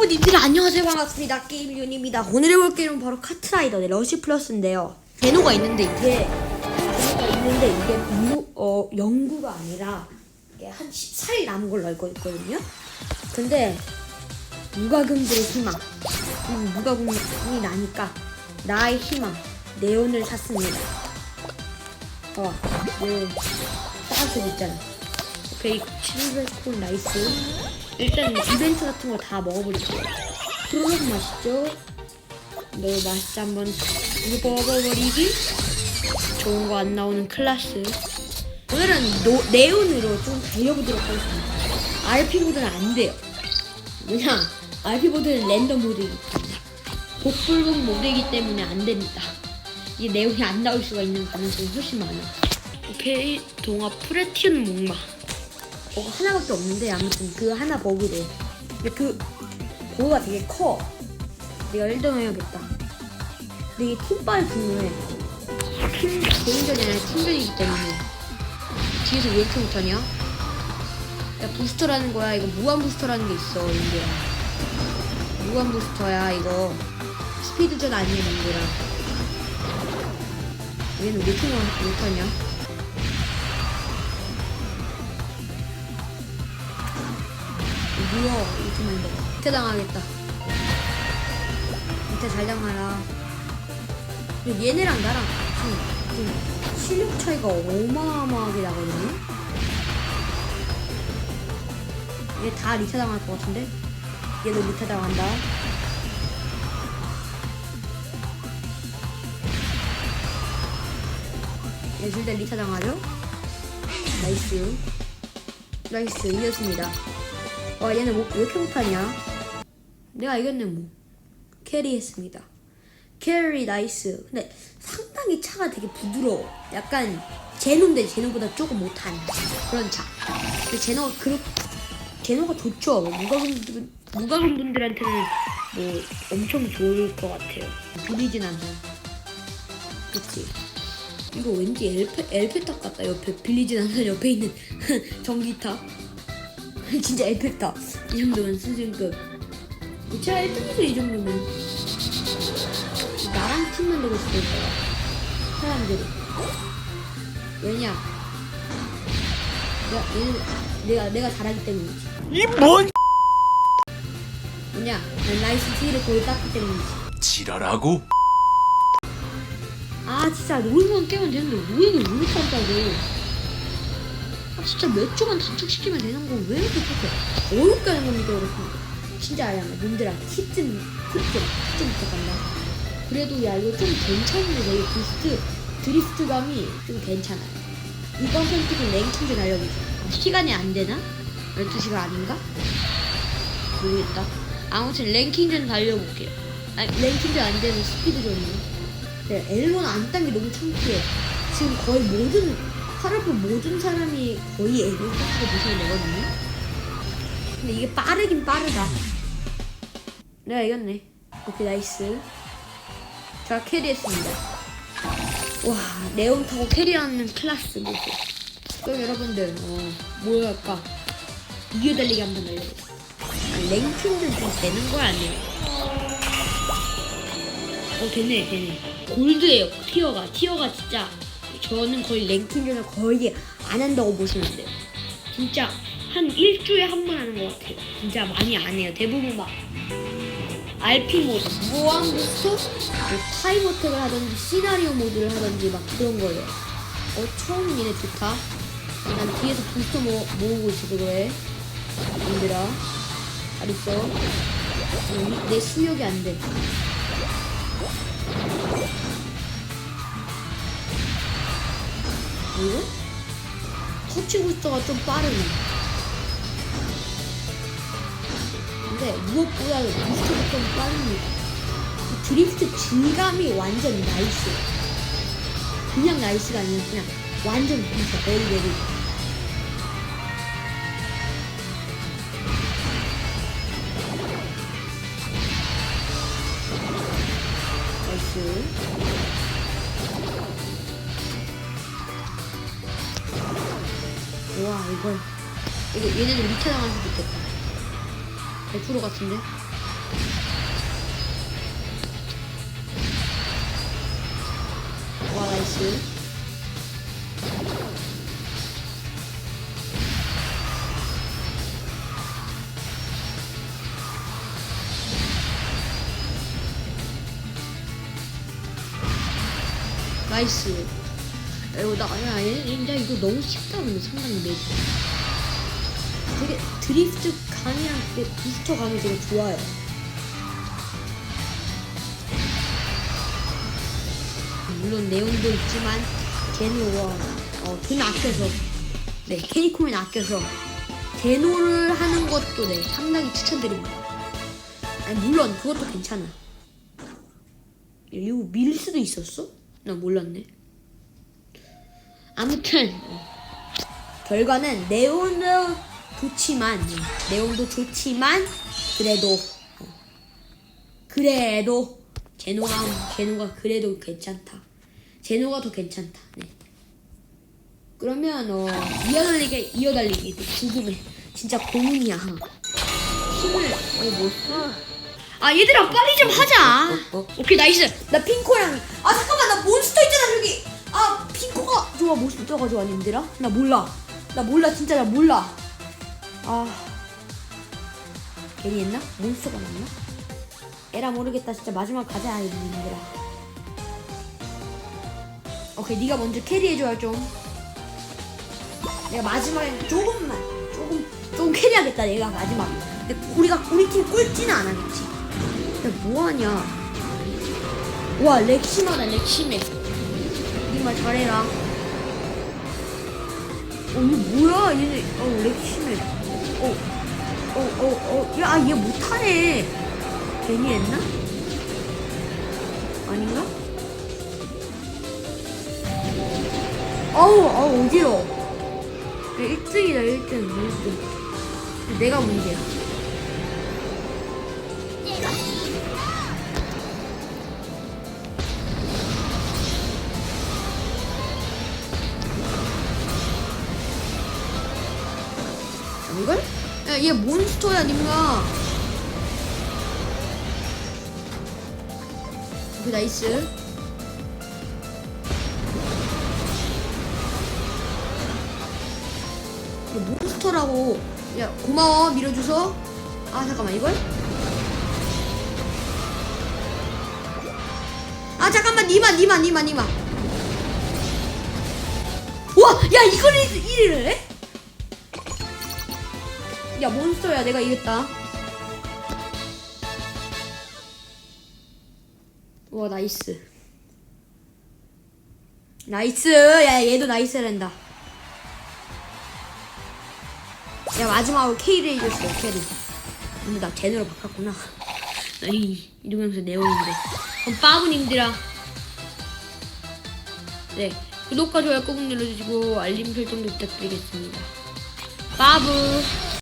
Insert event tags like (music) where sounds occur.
여러분님들 안녕하세요. 반갑습니다. 게임윤입니다. 오늘 해볼 게임은 바로 카트라이더 네, 러시 플러스인데요. 제노가 있는데 이게 제노가 있는데 이게 무, 어, 영구가 아니라 이게 한 14일 남은 걸로 알고 있거든요. 근데 무과금들의 희망 음, 무과금이 나니까 나의 희망 네온을 샀습니다. 봐봐 네온 빨간색 있잖아. 오케이 700콜 나이스 일단 이벤트 같은 거 다 먹어버릴게요 프로그램 맛있죠? 네 맛있지 한번 먹어버리기. 좋은 거 안 나오는 클라스. 오늘은 노, 네온으로 좀 달려보도록 하겠습니다. RP 모드는 안 돼요. 왜냐? RP 모드는 랜덤 모드이기 때문에. 복불복 모드이기 때문에 안 됩니다. 이게 네온이 안 나올 수가 있는 가능성이 훨씬 많아 오케이. 동화 프레티움 목마 버그 하나밖에 없는데 아무튼 그 하나 버그래. 근데 그 버그가 되게 커. 내가 1등 해야겠다. 근데 이게 팀빨 중요해. 팀 개인전이 아니라 팀전이기 때문에 뒤에서 왜 이렇게 못하냐? 야 부스터라는 거야. 이거 무한 부스터라는 게 있어. 인디야. 무한 부스터야 이거. 스피드전 아니야 인디라. 얘는 왜 이렇게 못하냐? 뭐야 이렇게 만들 밑에 당하겠다. 밑에 잘 당하라. 근데 얘네랑 나랑 좀, 좀 실력 차이가 어마어마하게 나거든요. 얘 다 리타 당할 것 같은데? 얘도 리타 당한다. 다 리타 당하죠? 나이스. 나이스. 이겼습니다 와 얘네 뭐, 왜 이렇게 못하냐? 내가 이겼네 뭐 캐리했습니다. 캐리 나이스. 근데 상당히 차가 되게 부드러워. 약간 제노인데 제노보다 조금 못한 그런 차. 근데 제노가 그렇 제노가 좋죠. 무과금 무과금 분들한테는 뭐 엄청 좋을 것 같아요. 부리진 않아. 그치? 이거 왠지 엘페 엘페탑 같다. 옆에 빌리진 않는 (laughs) 옆에 있는 (laughs) 전기탑. (laughs) 진짜 에펙타 이 정도면 수준급 제가 1등에서 이 정도면 나랑 팀만 되고 싶을 거야. 사람들이. 왜냐? 내가 얘는 내가 내가 잘하기 때문이지. 이뭔 왜냐? 난 나이스 T를 거의 땄기 때문이지. 지랄하고? 아 진짜 롤만 깨면 되는데 왜 이게 왜 이렇게 한다고 아 진짜 몇 조만 단축시키면 되는 거 왜 이렇게 그렇게 어렵게 하는 겁니까 여러분. 진짜 아야 님들아 팁좀 팁좀 부탁한다. 그래도 야 이거 좀 괜찮은데 이 부스트 드리프트감이 좀 괜찮아요. 이번 선택은 랭킹전 알려주죠 아, 시간이 안 되나? 12시가 아닌가? 모르겠다. 아무튼 랭킹전 달려볼게요. 아니 랭킹전 안 되면 스피드전이요 네, 엘로는 안딴 게 너무 창피해. 지금 거의 모든 파라프 모든 사람이 거의 엘로 딴거 보셔야 되거든요. 근데 이게 빠르긴 빠르다. 내가 이겼네. 오케이 나이스. 제가 캐리했습니다. 와 네온 타고 캐리하는 클라스 모습. 그럼 여러분들 어, 뭐 할까? 이겨 달리기 한번 알려드릴게요. 아, 랭킹전 좀 되는 거 아니에요? 어 되네 되네 골드예요 티어가 티어가 진짜 저는 거의 랭킹전을 거의 안 한다고 보시면 돼요. 진짜 한 일주일에 한 번 하는 것 같아요. 진짜 많이 안 해요. 대부분 막 RP 모드 무한 부스터 뭐 타임 어택을 하든지 시나리오 모드를 하든지 막 그런 거예요. 어 처음 얘네 좋다. 난 뒤에서 부스터 모, 모으고 있어 그거에 얘들아 잘 있어. 어, 내 수력이 안 돼 뭐요? 터치 부스터가 좀 빠르네. 근데 무엇보다 부스터가 좀 빠릅니다. 이 드리프트 질감이 완전 나이스. 그냥 나이스가 아니라 그냥 완전 진짜 베리베리. 나이 이걸 이거 얘네들 리타 당할 수도 있겠다. 100% 같은데? 와 나이스. 나이스 이거 나 아니야 얘 이거 너무 쉽다 근데 상당히 맵 되게 드리프트 감이랑 부스터 감이 되게 좋아요 물론 내용도 있지만 제노와 어, 돈 아껴서 네 캐니콤을 아껴서 제노를 하는 것도 네 상당히 추천드립니다. 아니 물론 그것도 괜찮아. 이거 밀 수도 있었어? 나 몰랐네. 아무튼 어, 결과는 네온도 좋지만 네, 네온도 좋지만 그래도 어, 그래도 제노가 제노가 그래도 괜찮다. 제노가 더 괜찮다. 네. 그러면 어 이어달리기 이어달리기 죽음의 진짜 고문이야. 힘을 아니 뭐? 아 얘들아 빨리 좀 하자. 오케이 나이스. 나 핑코랑 아 잠깐만 나. 아 핑코가 좋아 몬스터가 좋아 님들아. 나 몰라. 나 몰라 진짜 나 몰라. 아 괜히 했나? 몬스터가 났나? 에라 모르겠다 진짜 마지막 가자 님들아. 오케이 네가 먼저 캐리해줘야 좀. 내가 마지막에 조금만 조금 조금 캐리하겠다 내가 마지막. 근데 우리가 우리 팀 꼴찌는 안 하겠지. 근데 뭐 하냐? 와 렉심하다 렉심해. 니말 잘해라. 어 이거 뭐야 얘네 어 렉심해. 어 어 어 어 야 얘 못하네. 괜히 했나? 아닌가? 어우, 어우, 어지러워. 1등이다, 1등, 1등. 내가 문제야. 이걸? 야, 얘 몬스터야, 님가. 오케이, 나이스. 이거 몬스터라고 야 고마워 밀어줘서 아 잠깐만 이걸 아 잠깐만 니마 니마 니마 니마 와야 이걸 1위를 해? 야 몬스터야 내가 이겼다. 와 나이스. 나이스! 야 얘도 나이스란다. 야 마지막으로 K를 해줬어 K를. 근데 나 제대로 바꿨구나. 이 이러면서 내용인데. 그럼 빠브님들아 네 구독과 좋아요 꼭 눌러주시고 알림 설정도 부탁드리겠습니다. 빠브